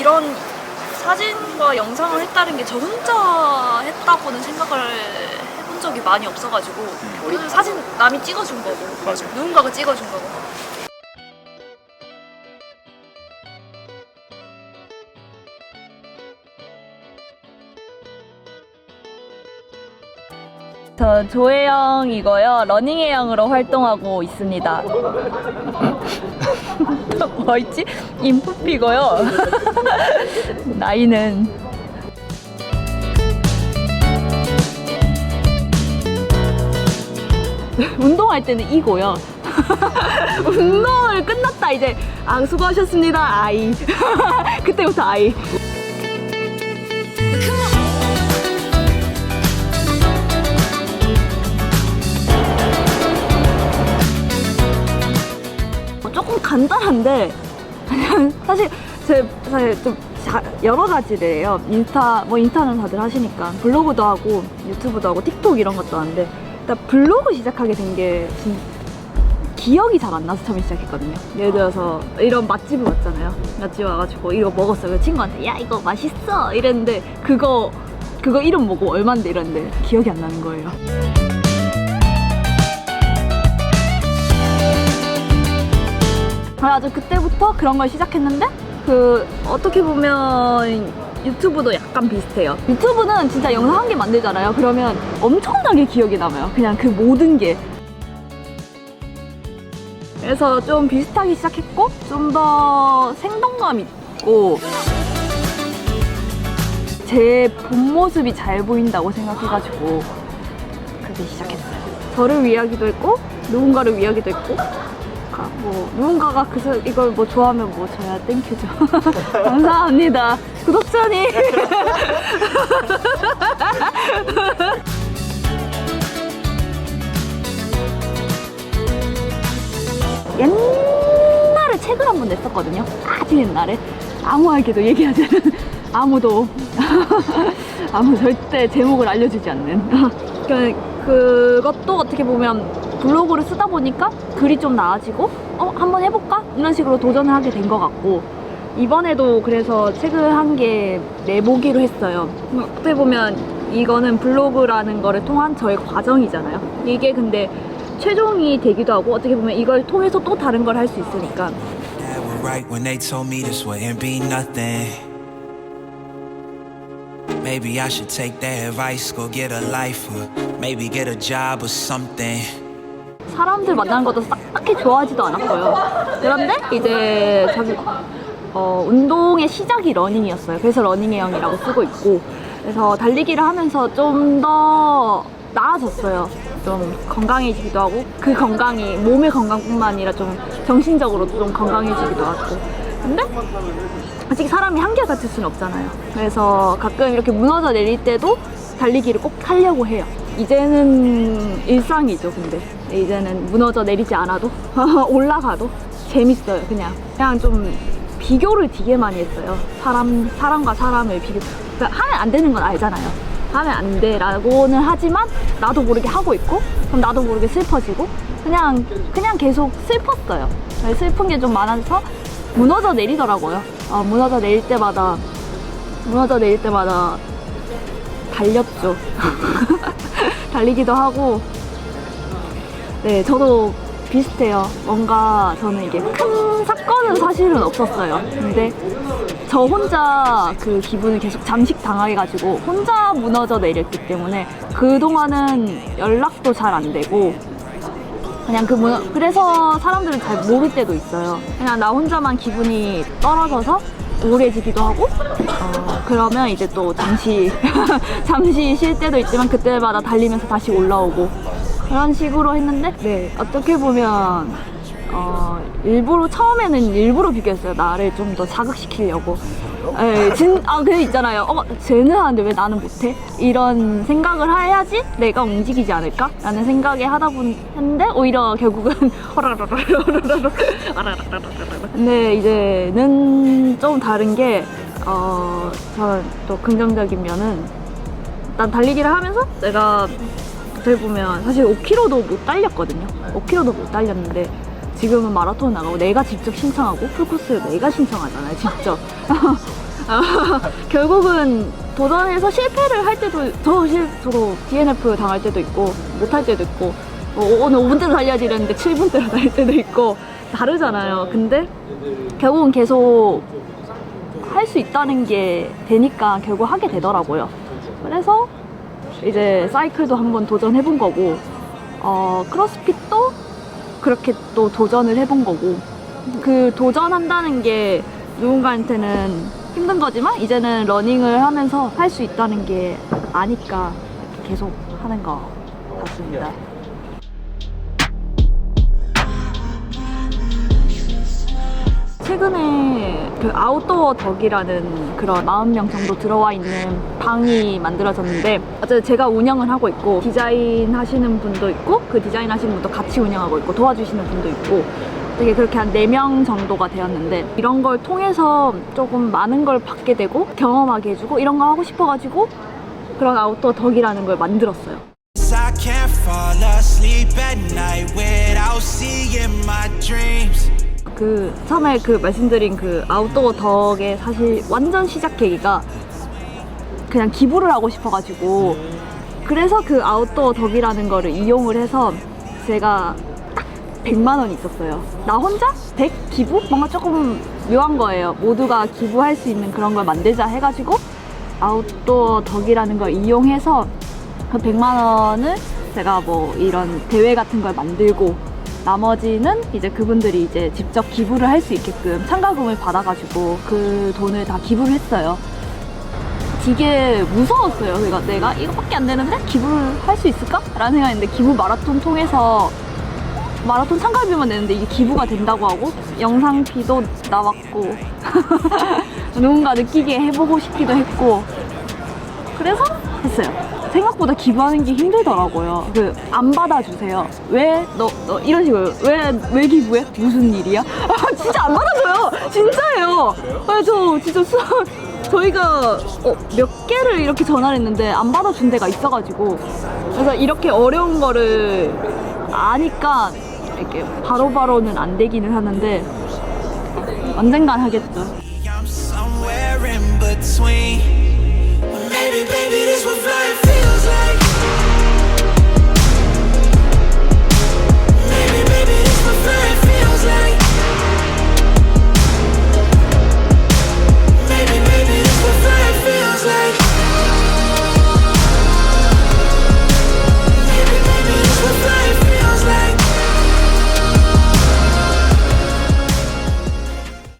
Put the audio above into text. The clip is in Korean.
이런 사진과 영상을 했다는 게 저 혼자 했다고는 생각을 해본 적이 많이 없어가지고 그래서 사진 남이 찍어준 거고 맞아. 누군가가 찍어준 거고 저 조혜영이고요. 러닝혜영으로 활동하고 있습니다. 뭐 있지? 인프피고요. 나이는 운동할 때는 이고요. 운동을 끝났다 이제 아 수고하셨습니다 아이. 그때부터 아이. 간단한데 사실 제 사실 좀 자- 여러 가지래요. 인스타 뭐 인스타는 다들 하시니까 블로그도 하고 유튜브도 하고 틱톡 이런 것도 하는데 일단 블로그 시작하게 된 게 기억이 잘 안 나서 처음에 시작했거든요. 예를 들어서 이런 맛집을 왔잖아요. 맛집 와가지고 이거 먹었어요. 그 친구한테 야 이거 맛있어 이랬는데 그거 그거 이름 뭐고 얼마인데 이랬는데 기억이 안 나는 거예요. 그래가지고 그때부터 그런 걸 시작했는데 그 어떻게 보면 유튜브도 약간 비슷해요. 유튜브는 진짜 영상 한 개 만들잖아요. 그러면 엄청나게 기억이 남아요. 그냥 그 모든 게. 그래서 좀 비슷하게 시작했고 좀 더 생동감 있고 제 본 모습이 잘 보인다고 생각해가지고 그렇게 시작했어요. 저를 위하기도 했고 누군가를 위하기도 했고 아, 뭐 누군가가 그 사- 이걸 뭐 좋아하면 뭐 저야 땡큐죠. 감사합니다. 구독자님. 옛날에 책을 한 번 냈었거든요. 아주 옛날에 아무에게도 얘기하지 않는 아무도 아무 절대 제목을 알려주지 않는 그, 그것도 어떻게 보면 블로그를 쓰다 보니까 글이 좀 나아지고 어 한번 해볼까 이런 식으로 도전을 하게 된 것 같고 이번에도 그래서 책을 한개 내보기로 했어요. 어떻게 보면 이거는 블로그라는 거를 통한 저의 과정이잖아요. 이게 근데 최종이 되기도 하고 어떻게 보면 이걸 통해서 또 다른 걸 할 수 있으니까. Maybe I should take their advice, go get a life, or maybe get a job or something. 사람들 만나는 것도 싹 딱히 좋아하지도 않았고요. 그런데 이제 자기 어, 운동의 시작이 러닝이었어요. 그래서 러닝의 형이라고 쓰고 있고 그래서 달리기를 하면서 좀 더 나아졌어요. 좀 건강해지기도 하고 그 건강이 몸의 건강뿐만 아니라 좀 정신적으로도 좀 건강해지기도 하고 근데 아직 사람이 한결같을 수는 없잖아요. 그래서 가끔 이렇게 무너져 내릴 때도 달리기를 꼭 하려고 해요. 이제는 일상이죠, 근데. 이제는 무너져 내리지 않아도, 올라가도 재밌어요, 그냥. 그냥 좀 비교를 되게 많이 했어요. 사람, 사람과 사람을 비교. 그러니까 하면 안 되는 건 알잖아요. 하면 안 돼라고는 하지만 나도 모르게 하고 있고, 그럼 나도 모르게 슬퍼지고, 그냥, 그냥 계속 슬펐어요. 슬픈 게 좀 많아서 무너져 내리더라고요. 어, 무너져 내릴 때마다 무너져 내릴 때마다 달렸죠. 달리기도 하고 네 저도 비슷해요. 뭔가 저는 이게 큰 사건은 사실은 없었어요. 근데 저 혼자 그 기분을 계속 잠식 당해가지고 혼자 무너져 내렸기 때문에 그 동안은 연락도 잘 안 되고 그냥 그 무너 그래서 사람들은 잘 모를 때도 있어요. 그냥 나 혼자만 기분이 떨어져서 우울해지기도 하고 어, 그러면 이제 또 잠시 잠시 쉴 때도 있지만 그때마다 달리면서 다시 올라오고 그런 식으로 했는데 네 어떻게 보면 어, 일부러 처음에는 일부러 비교했어요. 나를 좀 더 자극시키려고. 예, 진, 아, 그 있잖아요. 어, 쟤는 하는데 왜 나는 못해? 이런 생각을 해야지 내가 움직이지 않을까? 라는 생각에 하다 보니 했는데 오히려 결국은 근데 이제는 좀 다른 게 어, 저는 또 긍정적인 면은 일단 달리기를 하면서 내가 어떻게 보면 사실 5km도 못 달렸거든요. 5km도 못 달렸는데 지금은 마라톤 나가고 내가 직접 신청하고 풀코스를 내가 신청하잖아요. 직접. 결국은 도전해서 실패를 할 때도 저 실, 저도 DNF 당할 때도 있고 못 할 때도 있고 어, 오늘 5분대로 달려야지 이랬는데 7분대로 달릴 때도 있고 다르잖아요. 근데 결국은 계속 할 수 있다는 게 되니까 결국 하게 되더라고요. 그래서 이제 사이클도 한번 도전해 본 거고 어, 크로스핏도 그렇게 또 도전을 해본 거고 그 도전한다는 게 누군가한테는 힘든 거지만 이제는 러닝을 하면서 할 수 있다는 게 아니까 계속 하는 것 같습니다. 최근에 그 아웃도어 덕이라는 그런 40명 정도 들어와 있는 방이 만들어졌는데 어쨌든 제가 운영을 하고 있고 디자인 하시는 분도 있고 그 디자인 하시는 분도 같이 운영하고 있고 도와주시는 분도 있고 되게 그렇게 한 4명 정도가 되었는데 이런 걸 통해서 조금 많은 걸 받게 되고 경험하게 해주고 이런 거 하고 싶어가지고 그런 아웃도어 덕이라는 걸 만들었어요. I can't fall asleep at night without seeing my dreams. 그 처음에 그 말씀드린 그 아웃도어 덕의 사실 완전 시작 계기가 그냥 기부를 하고 싶어가지고 그래서 그 아웃도어 덕이라는 거를 이용을 해서 제가 딱 100만 원이 있었어요. 나 혼자 100 기부? 뭔가 조금 묘한 거예요. 모두가 기부할 수 있는 그런 걸 만들자 해가지고 아웃도어 덕이라는 걸 이용해서 그 100만 원을 제가 뭐 이런 대회 같은 걸 만들고 나머지는 이제 그분들이 이제 직접 기부를 할 수 있게끔 참가금을 받아가지고 그 돈을 다 기부를 했어요. 되게 무서웠어요. 그러니까 내가 이거밖에 안 되는데 기부를 할 수 있을까? 라는 생각했는데 기부 마라톤 통해서 마라톤 참가비만 내는데 이게 기부가 된다고 하고 영상비도 나왔고 누군가 느끼게 해보고 싶기도 했고 그래서 했어요. 생각보다 기부하는 게 힘들더라고요. 그 안 받아주세요. 왜 너 너 이런 식으로 왜 왜 기부해? 무슨 일이야? 아, 진짜 안 받아줘요. 진짜예요. 아, 저 진짜 수 저희가 어, 몇 개를 이렇게 전화를 했는데 안 받아준 데가 있어가지고 그래서 이렇게 어려운 거를 아니까 이렇게 바로바로는 안 되기는 하는데 언젠간 하겠죠. Life.